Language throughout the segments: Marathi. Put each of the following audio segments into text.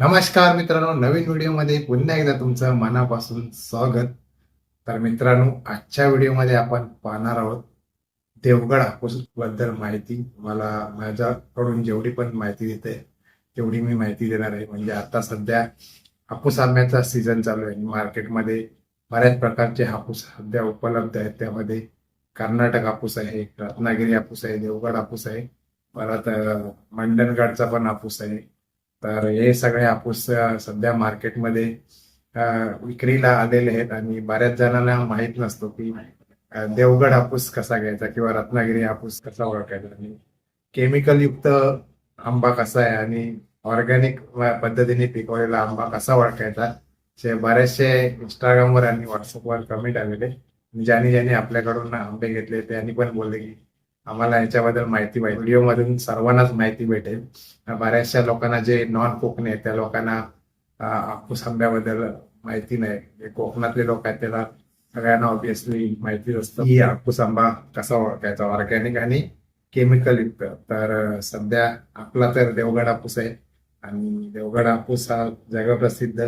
नमस्कार मित्रांनो नवीन व्हिडिओमध्ये पुन्हा एकदा तुमचं मनापासून स्वागत. तर मित्रांनो आजच्या व्हिडिओमध्ये आपण पाहणार आहोत देवगड हापूसबद्दल माहिती. मला माझ्याकडून जेवढी पण माहिती देते तेवढी मी माहिती देणार आहे. म्हणजे आता सध्या हापूस आंब्याचा सीझन चालू आहे. मार्केटमध्ये बऱ्याच प्रकारचे हापूस सध्या उपलब्ध आहेत. त्यामध्ये कर्नाटक हापूस आहे रत्नागिरी हापूस आहे देवगड हापूस आहे परत मंडणगडचा पण हापूस आहे. तर हे सगळे हापूस सध्या मार्केटमध्ये विक्रीला आलेले आहेत आणि बऱ्याच जणांना माहीत नसतो की देवगड हापूस कसा घ्यायचा किंवा रत्नागिरी हापूस कसा ओळखायचा आणि केमिकल युक्त आंबा कसा आहे आणि ऑर्गॅनिक पद्धतीने पिकवलेला आंबा कसा ओळखायचा जे बरेचसे इंस्टाग्रामवर आणि व्हॉट्सअपवर कमेंट आलेले. ज्यांनी ज्यांनी आपल्याकडून आंबे घेतले त्यांनी पण बोलले की आम्हाला याच्याबद्दल माहिती पाहिजे. व्हिडिओमधून सर्वांनाच माहिती भेटेल. बऱ्याचशा लोकांना जे नॉन कोकणी आहेत त्या लोकांना हापूस आंब्याबद्दल माहिती नाही. जे कोकणातले लोक आहेत त्याला सगळ्यांना ऑब्विसली माहितीच असतं की हापूस आंबा कसा ओळखायचा? ऑर्गॅनिक आणि केमिकल युक्त. तर सध्या आपला तर देवगड हापूस आहे. आणि देवगड हापूस हा जगप्रसिद्ध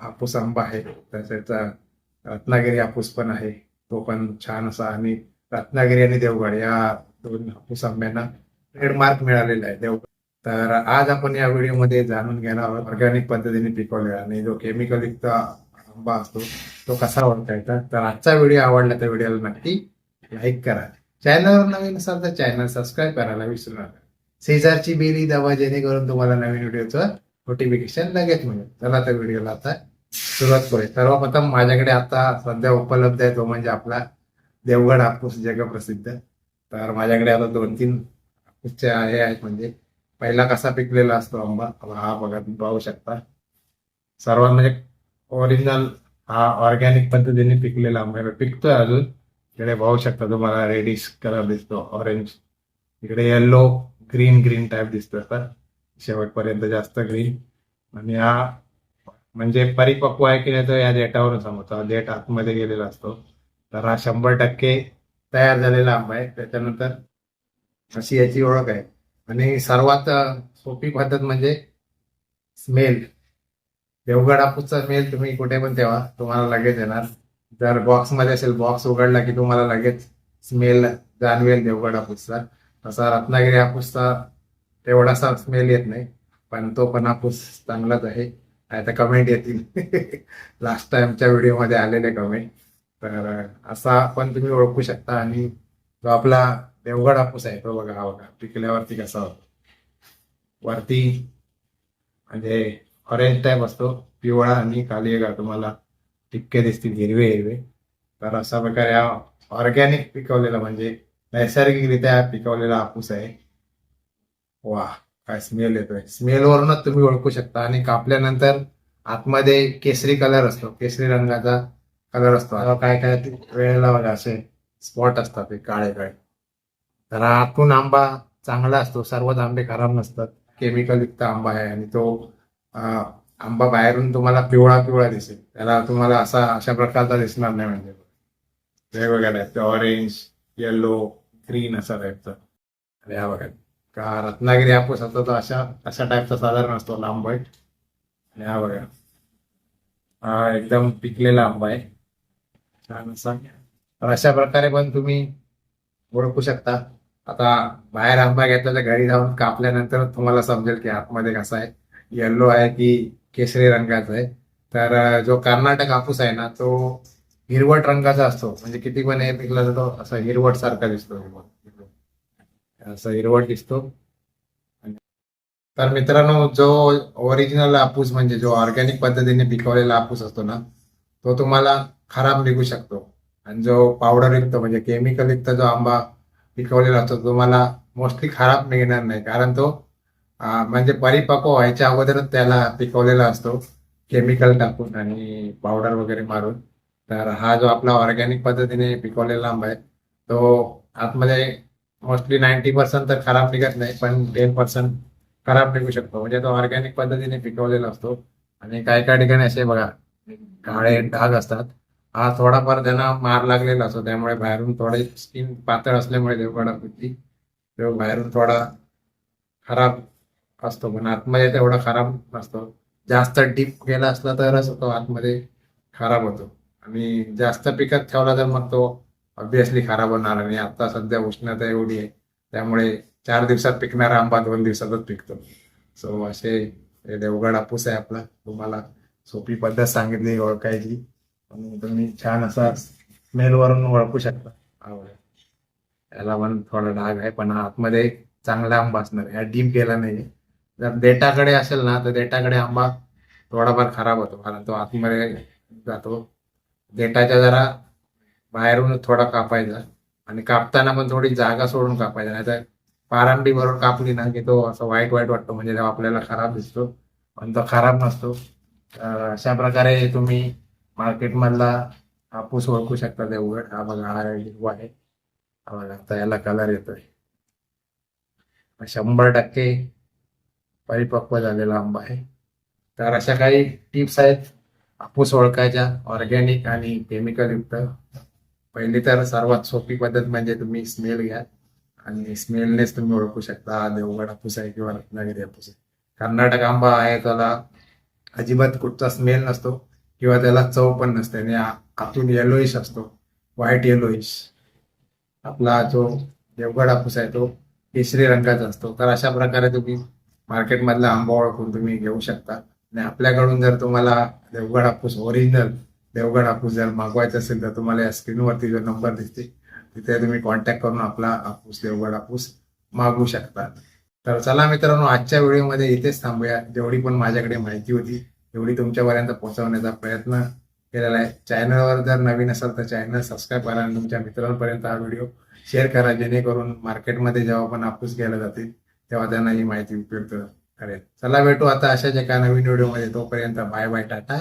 हापूस आंबा आहे. तसेच रत्नागिरी हापूस पण आहे. तो पण छान असा आणि रत्नागिरी आणि देवगड या दोन हापूस आंब्यांना ट्रेडमार्क मिळालेला आहे. देवगड. तर आज आपण या व्हिडिओमध्ये जाणून घेणार आहोत ऑर्गॅनिक पद्धतीने पिकवलेला आणि जो केमिकलयुक्त आंबा असतो तो कसा ओळखायचा? तर आजचा व्हिडिओ आवडला तर व्हिडिओला नक्की लाईक करा. चॅनलवर नवीन असाल तर चॅनल सबस्क्राईब करायला विसरू नका. शेजारची बेली दवा जेणेकरून तुम्हाला नवीन व्हिडिओचं नोटिफिकेशन लगेच मिळेल. चला तर व्हिडिओला आता सुरुवात करूया. सर्वप्रथम माझ्याकडे आता सध्या उपलब्ध आहे तो म्हणजे आपला देवगड हापूस जगप्रसिद्ध तर माझ्याकडे आता दोन तीन हापूसचे हे आहेत म्हणजे पहिला कसा पिकलेला असतो आंबा हा बघा तुम्ही पाहू शकता. सर्वात म्हणजे ओरिजिनल हा ऑर्गॅनिक पद्धतीने पिकलेला आंबा आहे. पिकतोय अजून. इकडे पाहू शकता तुम्हाला रेडिश कलर दिसतो ऑरेंज इकडे येल्लो ग्रीन ग्रीन टाईप दिसतो आता. शेवटपर्यंत जास्त ग्रीन आणि हा म्हणजे परिपक्व आहे की नाही तो या डेटावरून समजतो. हा डेट आतमध्ये गेलेला असतो. तर हा शंभर टक्के तयार झालेला आंबा आहे. त्याच्यानंतर अशी याची ओळख आहे. आणि सर्वात सोपी पद्धत म्हणजे स्मेल. देवगड हापूसचा स्मेल तुम्ही कुठे पण ठेवा तुम्हाला लगेच येणार. जर बॉक्समध्ये असेल बॉक्स उघडला की तुम्हाला लगेच स्मेल जाणवेल देवगड हापूसचा तसा रत्नागिरी हापूसचा तेवढासा स्मेल येत नाही पण तो पण हापूस चांगलाच आहे. आता कमेंट येतील. लास्ट टाइमच्या व्हिडिओमध्ये आलेले कमेंट तर असा पण तुम्ही ओळखू शकता. आणि जो आपला देवगड हापूस आहे तो बघा हा बघा पिकल्यावरती कसा होतो. वरती म्हणजे ऑरेंज टाईप असतो पिवळा आणि खाली तुम्हाला? टिक्के दिसतील हिरवे हिरवे. तर अशा प्रकारे हा ऑर्गॅनिक पिकवलेला म्हणजे नैसर्गिकरित्या पिकवलेला हापूस आहे. वा काय स्मेल येतोय. स्मेलवरूनच तुम्ही ओळखू शकता. आणि कापल्यानंतर आतमध्ये केसरी कलर असतो. केसरी रंगाचा कलर असतो आता काय काय वेळेला बघा असे स्पॉट असतात ते काळे काळे. तर आतून आंबा चांगला असतो सर्वच आंबे खराब नसतात. केमिकल युक्त आंबा आहे आणि तो आंबा बाहेरून तुम्हाला पिवळा पिवळा दिसेल. त्याला तुम्हाला असा अशा प्रकारचा दिसणार नाही म्हणजे. वेगवेगळ्या टाईपचे ऑरेंज येल्लो ग्रीन असा टाईपचा आणि हा बघा का रत्नागिरी हापूस असतो तो अशा अशा टाईपचा साधारण असतो लांबट आणि हा बघा हा एकदम पिकलेला आंबा आहे. तर अशा प्रकारे पण तुम्ही ओळखू शकता. आता बाहेर आंबा घेतला तर घरी जाऊन कापल्यानंतर तुम्हाला समजेल की आतमध्ये कसा आहे. येल्लो आहे की केसरी रंगाचा आहे. तर जो कर्नाटक हापूस आहे ना तो हिरवट रंगाचा असतो. म्हणजे किती पण हे पिकला जातो तो असा हिरवट सारखा दिसतो. असं हिरवट दिसतो. तर मित्रांनो जो ओरिजिनल हापूस म्हणजे जो ऑर्गॅनिक पद्धतीने पिकवलेला हापूस असतो ना तो तुम्हाला खराब निघू शकतो. आणि जो पावडर युक्त म्हणजे केमिकल युक्त जो आंबा पिकवलेला असतो तो तुम्हाला मोस्टली खराब निघणार नाही. कारण तो म्हणजे परिपक्व व्हायच्या अगोदरच त्याला पिकवलेला असतो केमिकल टाकून आणि पावडर वगैरे मारून. तर हा जो आपला ऑर्गॅनिक पद्धतीने पिकवलेला आंबा आहे तो आतमध्ये मोस्टली नाईन्टी पर्सेंट तर खराब निघत नाही पण टेन पर्सेंट खराब निघू शकतो. म्हणजे तो ऑर्गॅनिक पद्धतीने पिकवलेला असतो. आणि काही काही ठिकाणी असे बघा काळे डाग असतात. हा थोडाफार त्यांना मार लागलेला असतो त्यामुळे बाहेरून थोडे स्किन पातळ असल्यामुळे देवगडा पिकती तो बाहेरून थोडा खराब असतो पण आतमध्ये तेवढा खराब नसतो. जास्त डीप गेला असला तरच तो आतमध्ये खराब होतो. आणि जास्त पिकत ठेवला तर मग तो ऑब्विसली खराब होणार आणि आता सध्या उष्णता एवढी आहे. त्यामुळे चार दिवसात पिकणारा आंबा दोन दिवसातच पिकतो. सो असे देवगड हापूस आहे आपला. तुम्हाला सोपी पद्धत सांगितली ओळखायची. आणि तुम्ही छान असा स्मेलवरून ओळखू शकता. आवड. याला पण थोडा डाग आहे पण आतमध्ये चांगला आंबा असणार. या डीप गेला नाही. जर देटाकडे असेल ना तर देटाकडे आंबा थोडाफार खराब होतो कारण तो आतमध्ये जातो. देटाच्या जरा बाहेरून थोडा कापायचा आणि कापताना पण थोडी जागा सोडून कापायचा. नाहीतर पारांबी बरोबर कापली ना की तो असं वाईट वाईट वाटतो म्हणजे तेव्हा आपल्याला खराब दिसतो. पण तो खराब नसतो. अशा प्रकारे तुम्ही मार्केटमधला हापूस ओळखू शकता देवगड हा बघा हा हिरवा आहे. हा बघा आता याला कलर येतोय शंभर टक्के परिपक्व झालेला आंबा आहे. तर अशा काही टिप्स आहेत. हापूस ओळखायच्या ऑर्गॅनिक आणि केमिकल युक्त. पहिली तर सर्वात सोपी पद्धत म्हणजे तुम्ही स्मेल घ्या. आणि स्मेलनेच तुम्ही ओळखू शकता. हा देवगड हापूस आहे किंवा रत्नागिरी हापूस आहे. कर्नाटक आंबा आहे त्याला अजिबात कुठचा स्मेल नसतो. किंवा त्याला चव पण नसते. आणि आतून येलोईश असतो. व्हाईट येलोईश आपला जो देवगड हापूस आहे तो केशरी रंगाचा असतो. तर अशा प्रकारे तुम्ही मार्केटमधला आंबा ओळखून तुम्ही घेऊ शकता. आणि आपल्याकडून जर तुम्हाला देवगड हापूस ओरिजिनल देवगड हापूस जर मागवायचा असेल तर तुम्हाला या स्क्रीनवरती जो नंबर दिसते तिथे तुम्ही कॉन्टॅक्ट करून आपला हापूस देवगड हापूस मागवू शकता. तर चला मित्रांनो आजच्या व्हिडिओमध्ये इथेच थांबूया. जेवढी पण माझ्याकडे माहिती होती एवढी तुमच्यापर्यंत पोहोचवण्याचा प्रयत्न केलेला आहे. चॅनलवर जर नवीन असाल तर चॅनल सबस्क्राईब करा आणि तुमच्या मित्रांपर्यंत हा व्हिडिओ शेअर करा जेणेकरून मार्केटमध्ये जेव्हा पण हापूस घ्यायला जातील तेव्हा त्यांना ही माहिती उपयुक्त करेल. चला भेटू आता अशाच एका नवीन व्हिडिओमध्ये तोपर्यंत bye bye tata.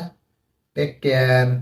Take care